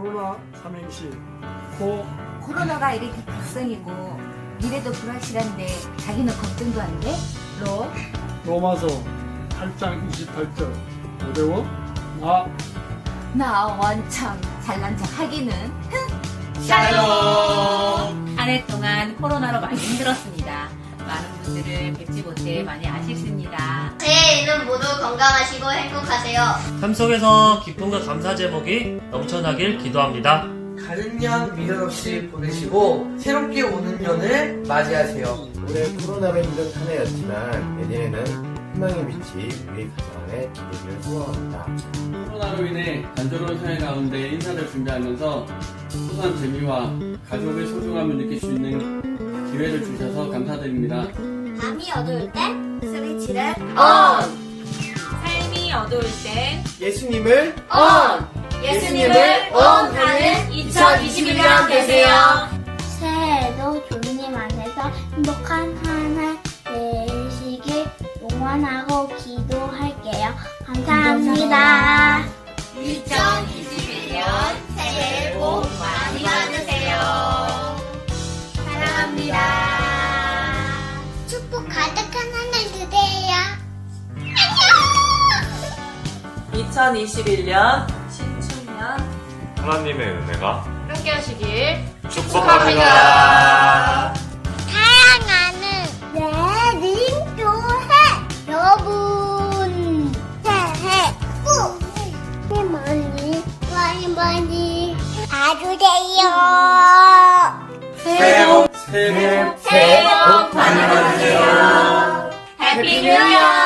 코로나 삼행시 코 코로나가 이렇게 각성이고 미래도 불확실한데 자기는 걱정도 안 돼? 로? 로마서 8장 28절 어려워? 나 나 원참 잘난 척 하기는 샬롬! 한 해 동안 코로나로 많이 힘들었습니다. 많은 분들을 뵙지 못해 많이 아쉽습니다. 새해에는 모두 건강하시고 행복하세요. 참석해서 기쁨과 감사 제목이 넘쳐나길 기도합니다. 가는 년 미련 없이 보내시고 새롭게 오는 년을 맞이하세요. 올해 코로나로 힘든 한 해였지만 내년에는 희망의 빛이 우리 가정 안에 기대기를 소원합니다. 코로나로 인해 단조로운 생활 가운데 인사를 준비하면서 소소한 재미와 가족의 소중함을 느낄 수 있는 기회를 주셔서 감사드립니다. 밤이 어두울 때 스위치를 삶이 어두울 땐 예수님을 예수님을 온 하는 2021년 되세요. 새해에도 주님 안에서 행복한 한해 되시길 응원하고 기도할게요. 감사합니다. 2021 2021년 신축년 하나님의 은혜가 함께하시길 축복합니다. 사랑하는 내림교회 여러분 새해 꼭 많이 많이 많이 봐주세요. 새해 복, 새해 복 많이 받으세요. 해피 뉴 이어!